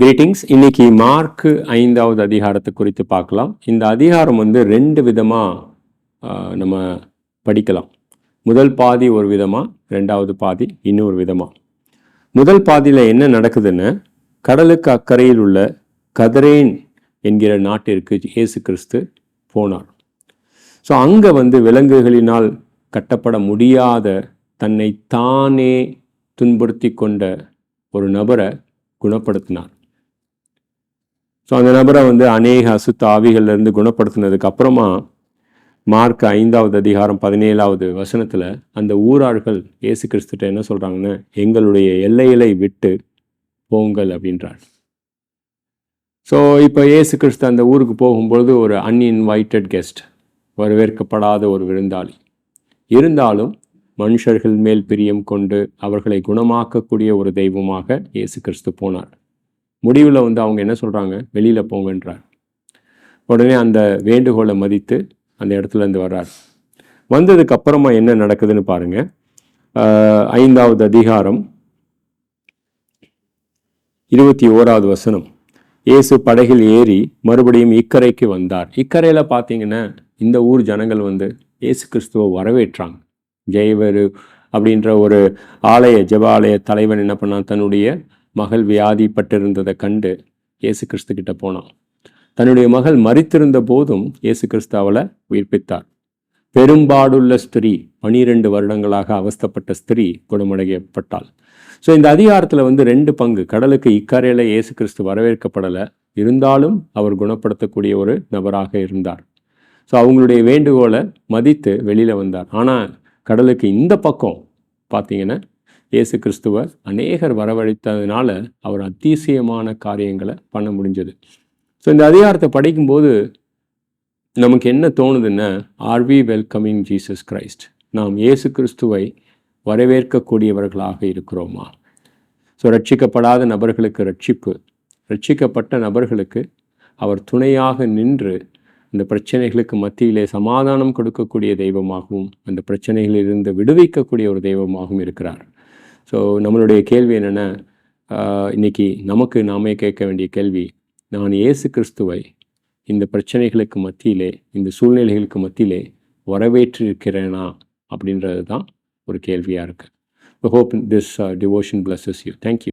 Greetings இன்னைக்கு mark ஐந்தாவது அதிகாரத்தை குறித்து பார்க்கலாம். இந்த அதிகாரம் வந்து ரெண்டு விதமாக நம்ம படிக்கலாம். முதல் பாதி ஒரு விதமாக ரெண்டாவது பாதி இன்னொரு விதமாக முதல் பாதியில் என்ன நடக்குதுன்னு கடலுக்கு அக்கறையில் உள்ள கதரேன் என்கிற நாட்டிற்கு இயேசு கிறிஸ்து போனார். ஸோ அங்கே வந்து விலங்குகளினால் கட்டப்பட முடியாத தன்னை தானே துன்புறுத்தி கொண்ட ஒரு நபரை குணப்படுத்தினார். ஸோ அந்த நபரை வந்து அநேக அசுத்த ஆவிகள்லேருந்து குணப்படுத்தினதுக்கு அப்புறமா மார்க் ஐந்தாவது அதிகாரம் பதினேழாவது வசனத்தில் அந்த ஊரார்கள் இயேசு கிறிஸ்துட்ட என்ன சொல்கிறாங்கன்னா எங்களுடைய எல்லைகளை விட்டு போங்கள் அப்படின்றார். ஸோ இப்போ இயேசு கிறிஸ்து அந்த ஊருக்கு போகும்பொழுது ஒரு அன்இன்வைட்டட் கெஸ்ட் வரவேற்கப்படாத ஒரு விருந்தாளி. இருந்தாலும் மனுஷர்கள் மேல் பிரியம் கொண்டு அவர்களை குணமாக்கக்கூடிய ஒரு தெய்வமாக இயேசு கிறிஸ்து போனார். முடிவில் வந்து அவங்க என்ன சொல்கிறாங்க வெளியில் போங்கன்றார். உடனே அந்த வேண்டுகோளை மதித்து அந்த இடத்துல இருந்து வர்றார். வந்ததுக்கு அப்புறமா என்ன நடக்குதுன்னு பாருங்க. ஐந்தாவது அதிகாரம் இருபத்தி ஓராவது வசனம். இயேசு படகில் ஏறி மறுபடியும் இக்கரைக்கு வந்தார். இக்கரையில் பார்த்தீங்கன்னா இந்த ஊர் ஜனங்கள் வந்து இயேசு கிறிஸ்துவை வரவேற்றாங்க. ஜெயவரு அப்படின்ற ஒரு ஆலய ஜபாலய ஆலய தலைவன் என்ன பண்ணான்? தன்னுடைய மகள் வியாதிப்பட்டிருந்ததை கண்டு இயேசு கிறிஸ்து கிட்ட போனான். தன்னுடைய மகள் மறித்திருந்த போதும் இயேசு கிறிஸ்து அவளை உயிர்ப்பித்தார். பெரும்பாடுள்ள ஸ்திரீ பனிரெண்டு வருடங்களாக அவஸ்தப்பட்ட ஸ்திரீ குணமடையப்பட்டாள். ஸோ இந்த அதிகாரத்தில் வந்து ரெண்டு பங்கு. கடலுக்கு இக்கரையில் இயேசு கிறிஸ்து வரவேற்கப்படலை. இருந்தாலும் அவர் குணப்படுத்தக்கூடிய ஒரு நபராக இருந்தார். ஸோ அவங்களுடைய வேண்டுகோளை மதித்து வெளியில் வந்தார். ஆனால் கடலுக்கு இந்த பக்கம் பார்த்தீங்கன்னா இயேசு கிறிஸ்துவர் அநேகர் வரவழைத்ததுனால அவர் அத்தியசியமான காரியங்களை பண்ண முடிஞ்சது. ஸோ இந்த அதிகாரத்தை படிக்கும்போது நமக்கு என்ன தோணுதுன்னா are we welcoming Jesus Christ நாம் இயேசு கிறிஸ்துவை வரவேற்கக்கூடியவர்களாக இருக்கிறோமா? ஸோ ரட்சிக்கப்படாத நபர்களுக்கு ரட்சிப்பு. ரட்சிக்கப்பட்ட நபர்களுக்கு அவர் துணையாக நின்று இந்த பிரச்சனைகளுக்கு மத்தியிலே சமாதானம் கொடுக்கக்கூடிய தெய்வமாகவும் அந்த பிரச்சனைகளிலிருந்து விடுவிக்கக்கூடிய ஒரு தெய்வமாகவும் இருக்கிறார். ஸோ நம்மளுடைய கேள்வி என்னென்னா இன்னைக்கு நமக்கு நாமே கேட்க வேண்டிய கேள்வி நான் இயேசு கிறிஸ்துவை இந்த பிரச்சனைகளுக்கு மத்தியிலே இந்த சூழ்நிலைகளுக்கு மத்தியிலே வரவேற்றிருக்கிறேனா? அப்படின்றது தான் ஒரு கேள்வியாக இருக்குது hope this devotion blesses you thank you